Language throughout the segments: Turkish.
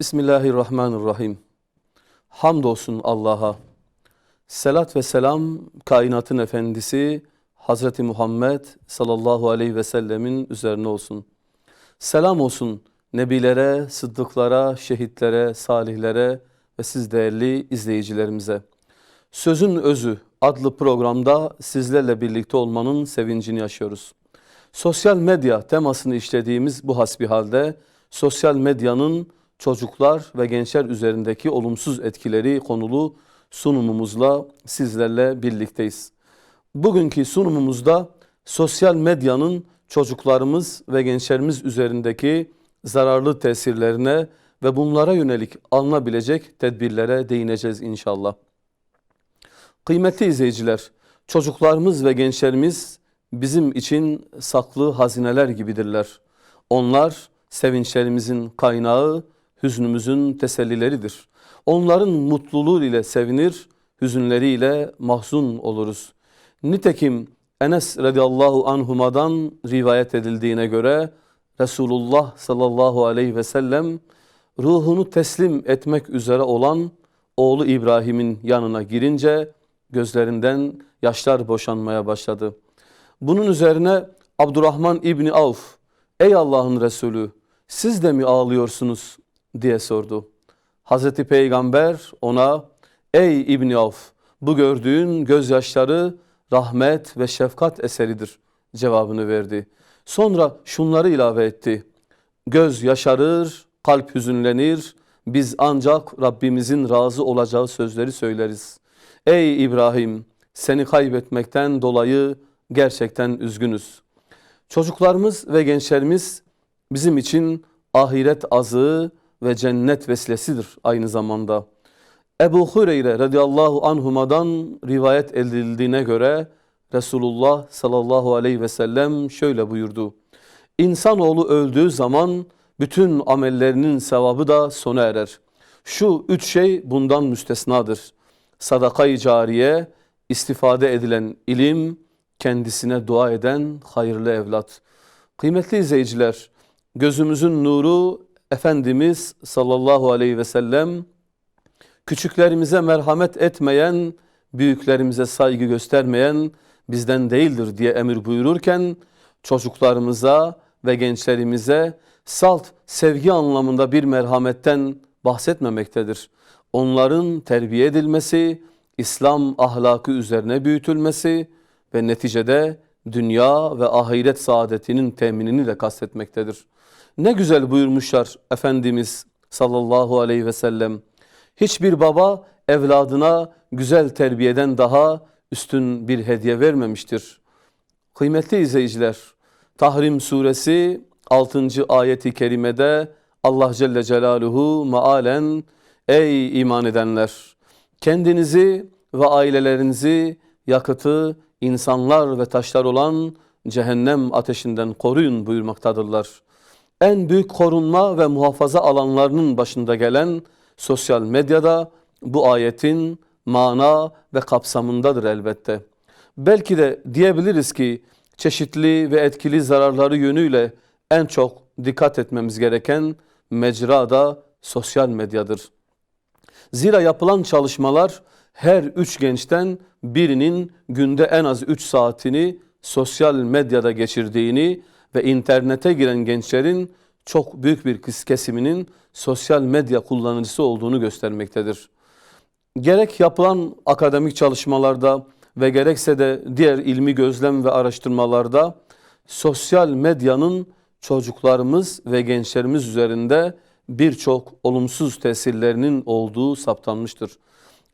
Bismillahirrahmanirrahim. Hamdolsun Allah'a. Selat ve selam kainatın efendisi Hazreti Muhammed sallallahu aleyhi ve sellemin üzerine olsun. Selam olsun nebilere, sıddıklara, şehitlere, salihlere ve siz değerli izleyicilerimize. Sözün Özü adlı programda sizlerle birlikte olmanın sevincini yaşıyoruz. Sosyal medya temasını işlediğimiz bu hasbihalde sosyal medyanın çocuklar ve gençler üzerindeki olumsuz etkileri konulu sunumumuzla sizlerle birlikteyiz. Bugünkü sunumumuzda sosyal medyanın çocuklarımız ve gençlerimiz üzerindeki zararlı tesirlerine ve bunlara yönelik alınabilecek tedbirlere değineceğiz inşallah. Kıymetli izleyiciler, çocuklarımız ve gençlerimiz bizim için saklı hazineler gibidirler. Onlar sevinçlerimizin kaynağı, hüznümüzün tesellileridir. Onların mutluluğu ile sevinir, hüzünleriyle mahzun oluruz. Nitekim Enes radıyallahu anhumadan rivayet edildiğine göre Resulullah sallallahu aleyhi ve sellem ruhunu teslim etmek üzere olan oğlu İbrahim'in yanına girince gözlerinden yaşlar boşanmaya başladı. Bunun üzerine Abdurrahman İbni Avf, ey Allah'ın Resulü siz de mi ağlıyorsunuz diye sordu. Hazreti Peygamber ona ey İbni Avf bu gördüğün gözyaşları rahmet ve şefkat eseridir cevabını verdi. Sonra şunları ilave etti. Göz yaşarır, kalp hüzünlenir, biz ancak Rabbimizin razı olacağı sözleri söyleriz. Ey İbrahim seni kaybetmekten dolayı gerçekten üzgünüz. Çocuklarımız ve gençlerimiz bizim için ahiret azığı ve cennet vesilesidir aynı zamanda. Ebu Hureyre radıyallahu anhumadan rivayet edildiğine göre Resulullah sallallahu aleyhi ve sellem şöyle buyurdu. İnsanoğlu öldüğü zaman bütün amellerinin sevabı da sona erer. Şu üç şey bundan müstesnadır. Sadaka-i cariye, istifade edilen ilim, kendisine dua eden hayırlı evlat. Kıymetli izleyiciler, gözümüzün nuru Efendimiz sallallahu aleyhi ve sellem küçüklerimize merhamet etmeyen, büyüklerimize saygı göstermeyen bizden değildir diye emir buyururken çocuklarımıza ve gençlerimize salt sevgi anlamında bir merhametten bahsetmemektedir. Onların terbiye edilmesi, İslam ahlakı üzerine büyütülmesi ve neticede dünya ve ahiret saadetinin teminini de kastetmektedir. Ne güzel buyurmuşlar Efendimiz sallallahu aleyhi ve sellem. Hiçbir baba evladına güzel terbiyeden daha üstün bir hediye vermemiştir. Kıymetli izleyiciler, Tahrim suresi 6. ayeti kerimede Allah Celle Celaluhu maalen ey iman edenler kendinizi ve ailelerinizi yakıtı insanlar ve taşlar olan cehennem ateşinden koruyun buyurmaktadırlar. En büyük korunma ve muhafaza alanlarının başında gelen sosyal medyada bu ayetin mana ve kapsamındadır elbette. Belki de diyebiliriz ki çeşitli ve etkili zararları yönüyle en çok dikkat etmemiz gereken mecra da sosyal medyadır. Zira yapılan çalışmalar her üç gençten birinin günde en az üç saatini sosyal medyada geçirdiğini ve internete giren gençlerin çok büyük bir kesiminin sosyal medya kullanıcısı olduğunu göstermektedir. Gerek yapılan akademik çalışmalarda ve gerekse de diğer ilmi gözlem ve araştırmalarda sosyal medyanın çocuklarımız ve gençlerimiz üzerinde birçok olumsuz tesirlerinin olduğu saptanmıştır.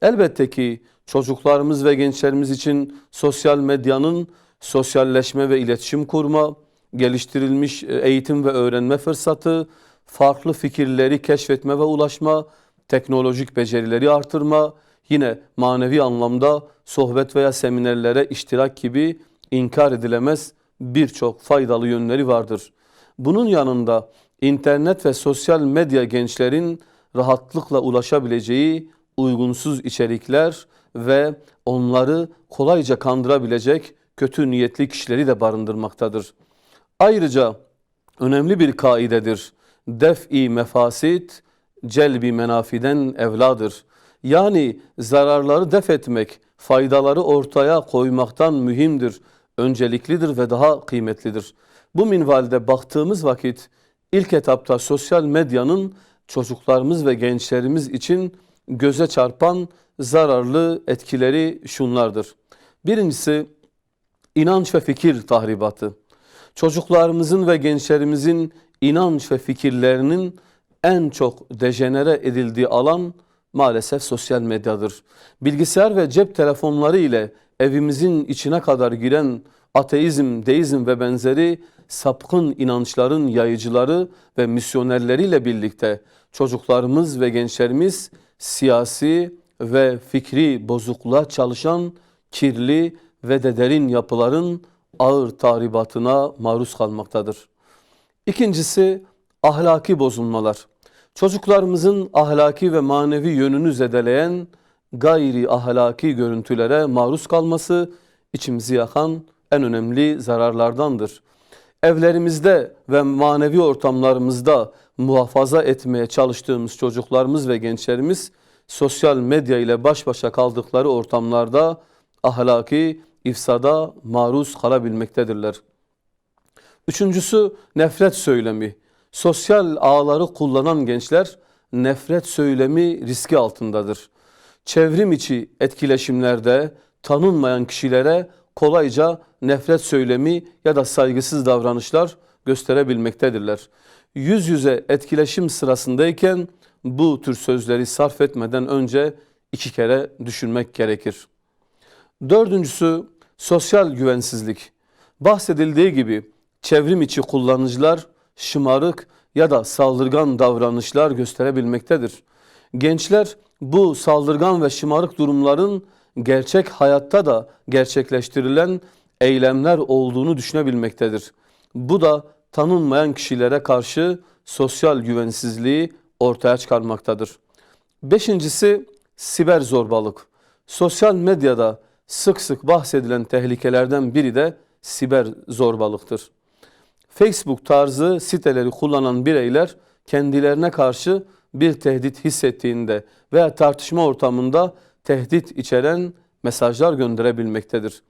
Elbette ki çocuklarımız ve gençlerimiz için sosyal medyanın sosyalleşme ve iletişim kurma, geliştirilmiş e, eğitim ve öğrenme fırsatı, farklı fikirleri keşfetme ve ulaşma, teknolojik becerileri artırma, yine manevi anlamda sohbet veya seminerlere iştirak gibi inkar edilemez birçok faydalı yönleri vardır. Bunun yanında internet ve sosyal medya gençlerin rahatlıkla ulaşabileceği uygunsuz içerikler ve onları kolayca kandırabilecek kötü niyetli kişileri de barındırmaktadır. Ayrıca önemli bir kaidedir. Def-i mefasit celbi menafiden evladır. Yani zararları def etmek, faydaları ortaya koymaktan mühimdir, önceliklidir ve daha kıymetlidir. Bu minvalde baktığımız vakit ilk etapta sosyal medyanın çocuklarımız ve gençlerimiz için göze çarpan zararlı etkileri şunlardır. Birincisi inanç ve fikir tahribatı. Çocuklarımızın ve gençlerimizin inanç ve fikirlerinin en çok dejenere edildiği alan maalesef sosyal medyadır. Bilgisayar ve cep telefonları ile evimizin içine kadar giren ateizm, deizm ve benzeri sapkın inançların yayıcıları ve misyonerleriyle birlikte çocuklarımız ve gençlerimiz siyasi ve fikri bozukluğa çalışan kirli ve de derin yapıların ağır tahribatına maruz kalmaktadır. İkincisi ahlaki bozulmalar. Çocuklarımızın ahlaki ve manevi yönünü zedeleyen gayri ahlaki görüntülere maruz kalması içimizi yakan en önemli zararlardandır. Evlerimizde ve manevi ortamlarımızda muhafaza etmeye çalıştığımız çocuklarımız ve gençlerimiz sosyal medya ile baş başa kaldıkları ortamlarda ahlaki ifsada maruz kalabilmektedirler. Üçüncüsü nefret söylemi. Sosyal ağları kullanan gençler nefret söylemi riski altındadır. Çevrim içi etkileşimlerde tanınmayan kişilere kolayca nefret söylemi ya da saygısız davranışlar gösterebilmektedirler. Yüz yüze etkileşim sırasındayken bu tür sözleri sarf etmeden önce iki kere düşünmek gerekir. Dördüncüsü sosyal güvensizlik. Bahsedildiği gibi çevrim içi kullanıcılar şımarık ya da saldırgan davranışlar gösterebilmektedir. Gençler bu saldırgan ve şımarık durumların gerçek hayatta da gerçekleştirilen eylemler olduğunu düşünebilmektedir. Bu da tanınmayan kişilere karşı sosyal güvensizliği ortaya çıkarmaktadır. Beşincisi siber zorbalık. Sosyal medyada sık sık bahsedilen tehlikelerden biri de siber zorbalıktır. Facebook tarzı siteleri kullanan bireyler kendilerine karşı bir tehdit hissettiğinde veya tartışma ortamında tehdit içeren mesajlar gönderebilmektedir.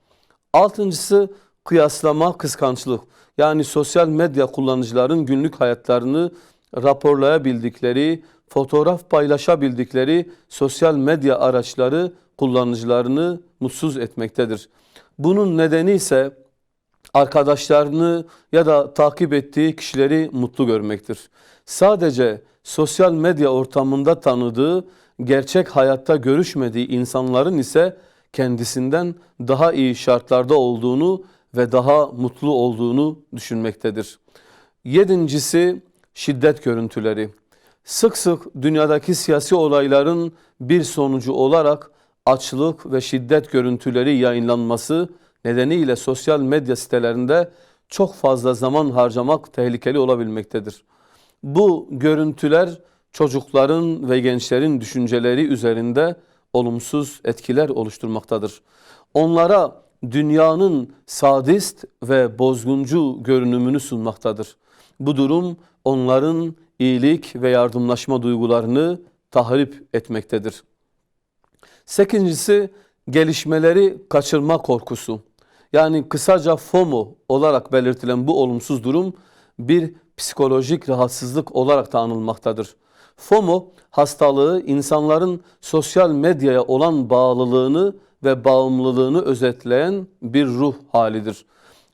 Altıncısı kıyaslama, kıskançlık. Yani sosyal medya kullanıcıların günlük hayatlarını raporlayabildikleri, fotoğraf paylaşabildikleri sosyal medya araçları kullanıcılarını mutsuz etmektedir. Bunun nedeni ise arkadaşlarını ya da takip ettiği kişileri mutlu görmektir. Sadece sosyal medya ortamında tanıdığı, gerçek hayatta görüşmediği insanların ise kendisinden daha iyi şartlarda olduğunu ve daha mutlu olduğunu düşünmektedir. Yedincisi şiddet görüntüleri. Sık sık dünyadaki siyasi olayların bir sonucu olarak açlık ve şiddet görüntüleri yayınlanması nedeniyle sosyal medya sitelerinde çok fazla zaman harcamak tehlikeli olabilmektedir. Bu görüntüler çocukların ve gençlerin düşünceleri üzerinde olumsuz etkiler oluşturmaktadır. Onlara dünyanın sadist ve bozguncu görünümünü sunmaktadır. Bu durum onların iyilik ve yardımlaşma duygularını tahrip etmektedir. Sekincisi gelişmeleri kaçırma korkusu. Yani kısaca FOMO olarak belirtilen bu olumsuz durum bir psikolojik rahatsızlık olarak da anılmaktadır. FOMO hastalığı insanların sosyal medyaya olan bağlılığını ve bağımlılığını özetleyen bir ruh halidir.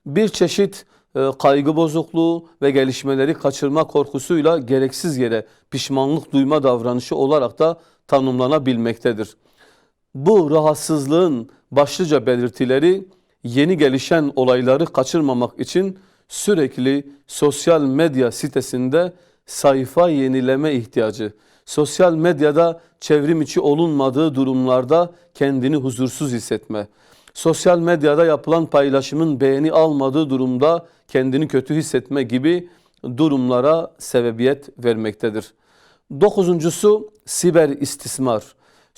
Bir çeşit e, kaygı bozukluğu ve gelişmeleri kaçırma korkusuyla gereksiz yere pişmanlık duyma davranışı olarak da tanımlanabilmektedir. Bu rahatsızlığın başlıca belirtileri yeni gelişen olayları kaçırmamak için sürekli sosyal medya sitesinde sayfa yenileme ihtiyacı, sosyal medyada çevrim içi olunmadığı durumlarda kendini huzursuz hissetme, sosyal medyada yapılan paylaşımın beğeni almadığı durumda kendini kötü hissetme gibi durumlara sebebiyet vermektedir. Dokuzuncusu siber istismar.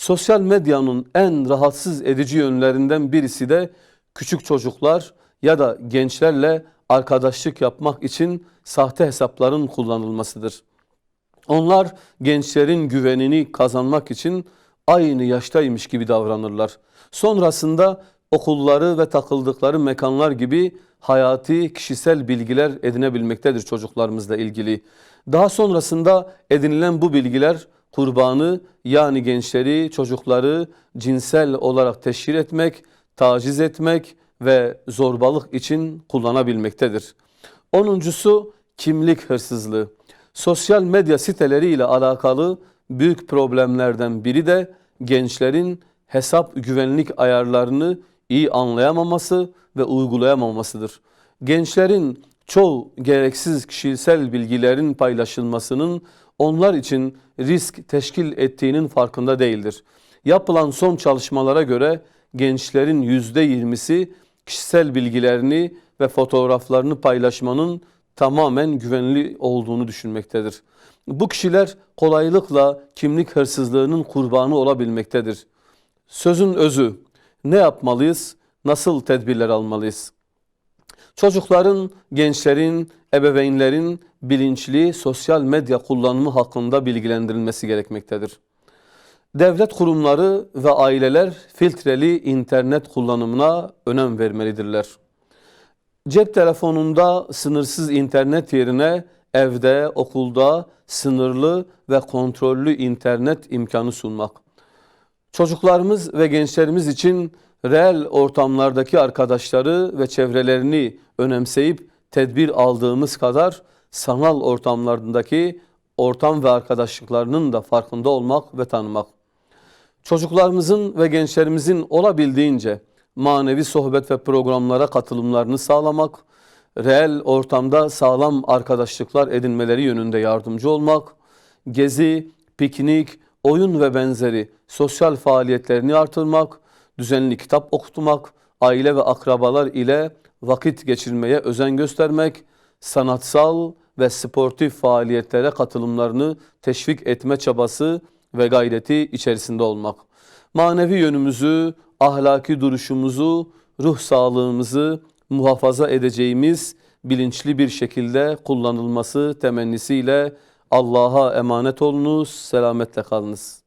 Sosyal medyanın en rahatsız edici yönlerinden birisi de küçük çocuklar ya da gençlerle arkadaşlık yapmak için sahte hesapların kullanılmasıdır. Onlar gençlerin güvenini kazanmak için aynı yaştaymış gibi davranırlar. Sonrasında okulları ve takıldıkları mekanlar gibi hayati, kişisel bilgiler edinebilmektedir çocuklarımızla ilgili. Daha sonrasında edinilen bu bilgiler kurbanı yani gençleri, çocukları cinsel olarak teşhir etmek, taciz etmek ve zorbalık için kullanabilmektedir. Onuncusu kimlik hırsızlığı. Sosyal medya siteleri ile alakalı büyük problemlerden biri de gençlerin hesap güvenlik ayarlarını iyi anlayamaması ve uygulayamamasıdır. Gençlerin çoğu gereksiz kişisel bilgilerin paylaşılmasının onlar için risk teşkil ettiğinin farkında değildir. Yapılan son çalışmalara göre gençlerin %20'si kişisel bilgilerini ve fotoğraflarını paylaşmanın tamamen güvenli olduğunu düşünmektedir. Bu kişiler kolaylıkla kimlik hırsızlığının kurbanı olabilmektedir. Sözün özü ne yapmalıyız? Nasıl tedbirler almalıyız? Çocukların, gençlerin, ebeveynlerin bilinçli sosyal medya kullanımı hakkında bilgilendirilmesi gerekmektedir. Devlet kurumları ve aileler filtreli internet kullanımına önem vermelidirler. Cep telefonunda sınırsız internet yerine evde, okulda sınırlı ve kontrollü internet imkanı sunmak. Çocuklarımız ve gençlerimiz için reel ortamlardaki arkadaşları ve çevrelerini önemseyip tedbir aldığımız kadar sanal ortamlarındaki ortam ve arkadaşlıklarının da farkında olmak ve tanımak. Çocuklarımızın ve gençlerimizin olabildiğince manevi sohbet ve programlara katılımlarını sağlamak, reel ortamda sağlam arkadaşlıklar edinmeleri yönünde yardımcı olmak, gezi, piknik, oyun ve benzeri sosyal faaliyetlerini artırmak, düzenli kitap okutmak, aile ve akrabalar ile vakit geçirmeye özen göstermek, sanatsal ve sportif faaliyetlere katılımlarını teşvik etme çabası ve gayreti içerisinde olmak. Manevi yönümüzü, ahlaki duruşumuzu, ruh sağlığımızı muhafaza edeceğimiz bilinçli bir şekilde kullanılması temennisiyle Allah'a emanet olunuz, selametle kalınız.